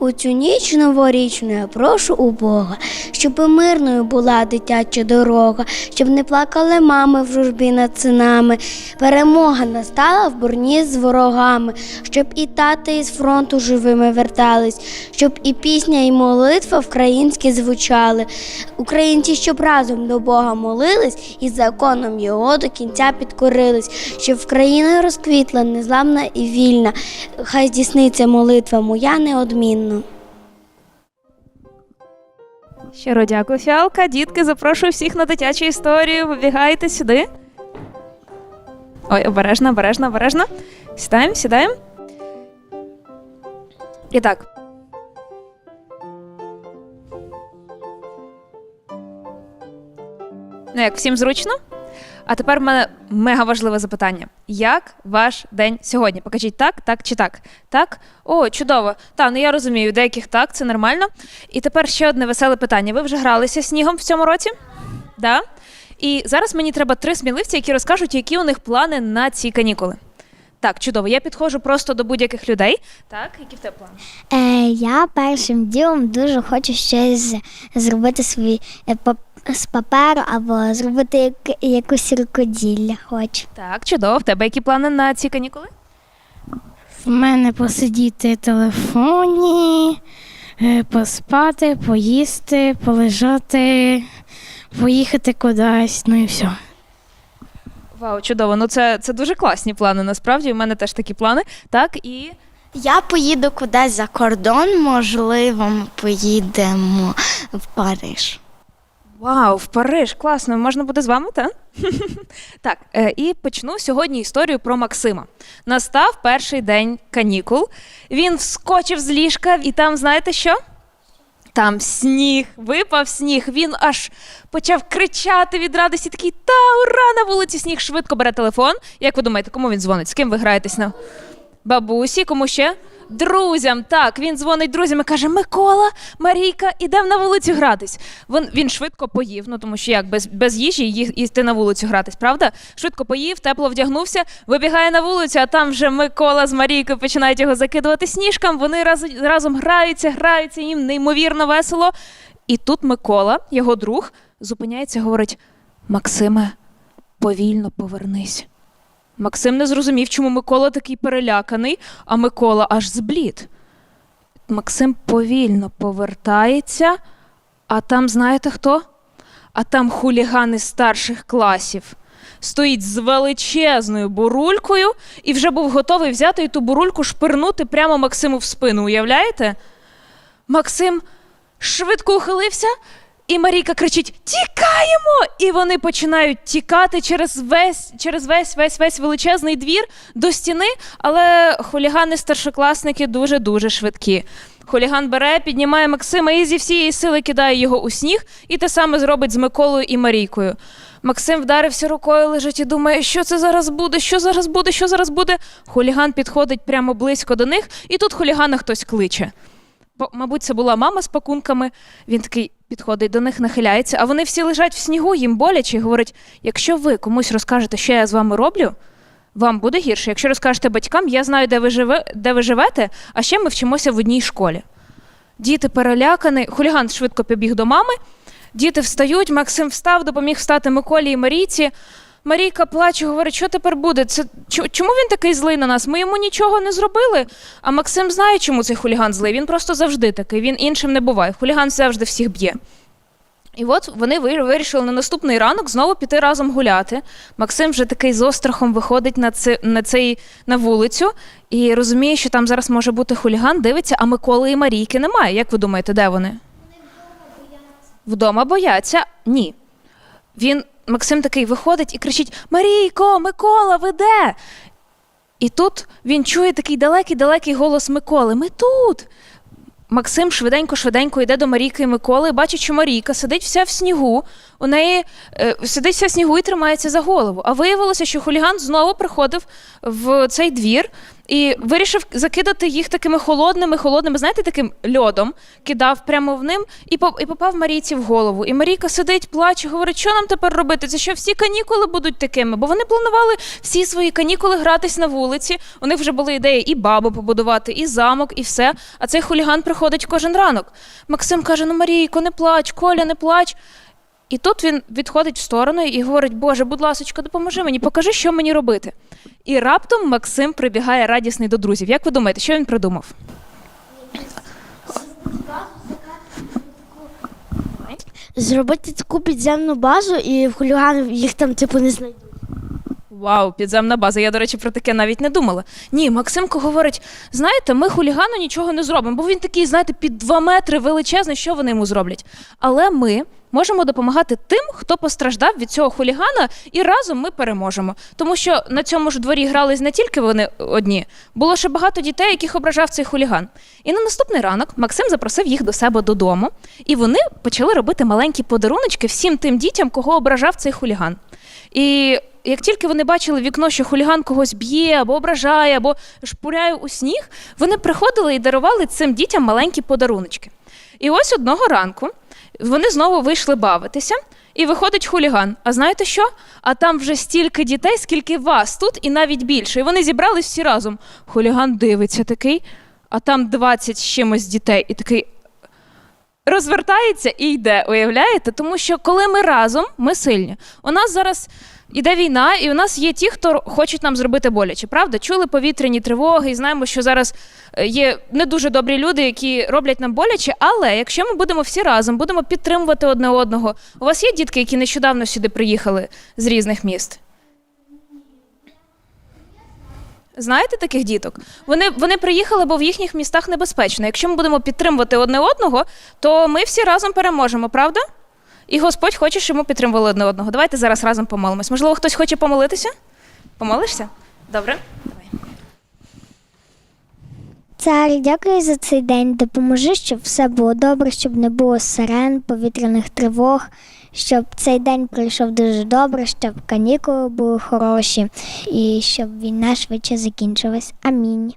У цю ніч новорічну я прошу у Бога, щоб мирною була дитяча дорога, щоб не плакали мами в журбі над синами. Перемога настала в борні з ворогами, щоб і тати із фронту живими вертались, щоб і пісня, і молитва українські звучали. Українці, щоб разом до Бога молились і законом його до кінця підкорились, щоб країна розквітла, незламна і вільна. Хай здійсниться молитва моя неодмінно. Щиро дякую, фіалка. Дітки, запрошую всіх на дитячу історію. Вибігайте сюди. Ой, обережно, обережно, обережно. Сідаємо, сідаємо. І так. Ну, як всім зручно? А тепер в мене мега важливе запитання. Як ваш день сьогодні? Покажіть так, так чи так? Так? О, чудово. Та, ну я розумію, деяких так, це нормально. І тепер ще одне веселе питання. Ви вже гралися снігом в цьому році? Да? І зараз мені треба три сміливці, які розкажуть, які у них плани на ці канікули. Так, чудово. Я підходжу просто до будь-яких людей. Так, які в тебе плани? Е, я першим ділом дуже хочу щось зробити свій е, пап- з паперу або зробити як, якусь рукоділля хочу. Так, чудово. В тебе які плани на ці канікули? В мене посидіти в телефоні, е, поспати, поїсти, полежати, поїхати кудись, ну і все. Вау, чудово. Ну це, це дуже класні плани. Насправді, у мене теж такі плани. Так, і Я поїду кудись за кордон, можливо, ми поїдемо в Париж. Вау, в Париж, класно. Можна буде з вами, так? так, е, і почну сьогодні історію про Максима. Настав перший день канікул. Він вскочив з ліжка, і там, знаєте що? Там сніг, випав сніг. Він аж почав кричати від радості. Такий та ура! На вулиці сніг швидко бере телефон. Як ви думаєте, кому він дзвонить? З ким ви граєтесь на бабусі? Кому ще? Друзям, так, він дзвонить друзям і каже: Микола, Марійка, ідемо на вулицю гратись. Він, він швидко поїв, ну тому що як без, без їжі ї- йти на вулицю гратись, правда? Швидко поїв, тепло вдягнувся, вибігає на вулицю, а там вже Микола з Марійкою починають його закидувати сніжком. Вони раз, разом граються, граються, їм неймовірно весело. І тут Микола, його друг, зупиняється говорить: Максиме, повільно повернись. Максим не зрозумів, чому Микола такий переляканий, а Микола аж зблід. Максим повільно повертається, а там знаєте хто? А там хулігани старших класів. Стоїть з величезною бурулькою і вже був готовий взяти і ту бурульку шпирнути прямо Максиму в спину. Уявляєте? Максим швидко ухилився, і Марійка кричить: Тікаємо! І вони починають тікати через весь, через весь весь весь величезний двір до стіни, але хулігани старшокласники дуже дуже швидкі. Хуліган бере, піднімає Максима і зі всієї сили кидає його у сніг, і те саме зробить з Миколою і Марійкою. Максим вдарився рукою, лежить і думає, що це зараз буде, що зараз буде, що зараз буде. Хуліган підходить прямо близько до них, і тут хулігана хтось кличе. Бо, мабуть, це була мама з пакунками. Він такий підходить до них, нахиляється, а вони всі лежать в снігу, їм боляче, і говорить: якщо ви комусь розкажете, що я з вами роблю, вам буде гірше. Якщо розкажете батькам, я знаю, де ви, живе, де ви живете, а ще ми вчимося в одній школі. Діти перелякані, хуліган швидко побіг до мами. Діти встають, Максим встав, допоміг встати Миколі і Марійці. Марійка плаче, говорить, що тепер буде? Це чому він такий злий на нас? Ми йому нічого не зробили. А Максим знає, чому цей хуліган злий. Він просто завжди такий, він іншим не буває. Хуліган завжди всіх б'є. І от вони вирішили на наступний ранок знову піти разом гуляти. Максим вже такий з острахом виходить на, це, на, цей, на вулицю і розуміє, що там зараз може бути хуліган, дивиться, а Миколи і Марійки немає. Як ви думаєте, де вони? Вдома бояться? Ні. Він, Максим такий виходить і кричить: Марійко, Микола, ви де? І тут він чує такий далекий-далекий голос Миколи: Ми тут. Максим швиденько-швиденько йде до Марійки і Миколи, бачить, що Марійка сидить вся в снігу. У неї е, сидить вся в снігу і тримається за голову. А виявилося, що хуліган знову приходив в цей двір і вирішив закидати їх такими холодними, холодними, знаєте, таким льодом, кидав прямо в ним і і попав Марійці в голову. І Марійка сидить, плаче, говорить, що нам тепер робити? Це що всі канікули будуть такими? Бо вони планували всі свої канікули гратись на вулиці. У них вже були ідеї і бабу побудувати, і замок, і все. А цей хуліган приходить кожен ранок. Максим каже: Ну, Марійко, не плач, Коля, не плач. І тут він відходить в сторону і говорить: Боже, будь ласочка, допоможи мені, покажи, що мені робити. І раптом Максим прибігає радісний до друзів. Як ви думаєте, що він придумав? Зробити таку підземну базу і в хуліганів їх там типу не знайдуть. Вау, підземна база. Я, до речі, про таке навіть не думала. Ні, Максимко говорить: знаєте, ми хулігану нічого не зробимо, бо він такий, знаєте, під два метри величезний, що вони йому зроблять. Але ми можемо допомагати тим, хто постраждав від цього хулігана, і разом ми переможемо. Тому що на цьому ж дворі грались не тільки вони одні, було ще багато дітей, яких ображав цей хуліган. І на наступний ранок Максим запросив їх до себе додому, і вони почали робити маленькі подаруночки всім тим дітям, кого ображав цей хуліган. І як тільки вони бачили вікно, що хуліган когось б'є або ображає, або шпуряє у сніг, вони приходили і дарували цим дітям маленькі подаруночки. І ось одного ранку вони знову вийшли бавитися, і виходить хуліган. А знаєте що? А там вже стільки дітей, скільки вас тут, і навіть більше. І вони зібрались всі разом. Хуліган дивиться такий, а там 20 з чимось дітей, і такий. Розвертається і йде, уявляєте? Тому що коли ми разом, ми сильні. У нас зараз іде війна, і у нас є ті, хто хочуть нам зробити боляче. Правда? Чули повітряні тривоги, і знаємо, що зараз е, є не дуже добрі люди, які роблять нам боляче. Але якщо ми будемо всі разом, будемо підтримувати одне одного. У вас є дітки, які нещодавно сюди приїхали з різних міст? Знаєте таких діток? Вони, вони приїхали, бо в їхніх містах небезпечно. Якщо ми будемо підтримувати одне одного, то ми всі разом переможемо, правда? І Господь хоче, щоб ми підтримували одне одного. Давайте зараз разом помолимось. Можливо, хтось хоче помолитися? Помолишся? Добре? Давай. Цар, дякую за цей день. Допоможи, щоб все було добре, щоб не було сирен, повітряних тривог, щоб цей день пройшов дуже добре, щоб канікули були хороші і щоб війна швидше закінчилась. Амінь.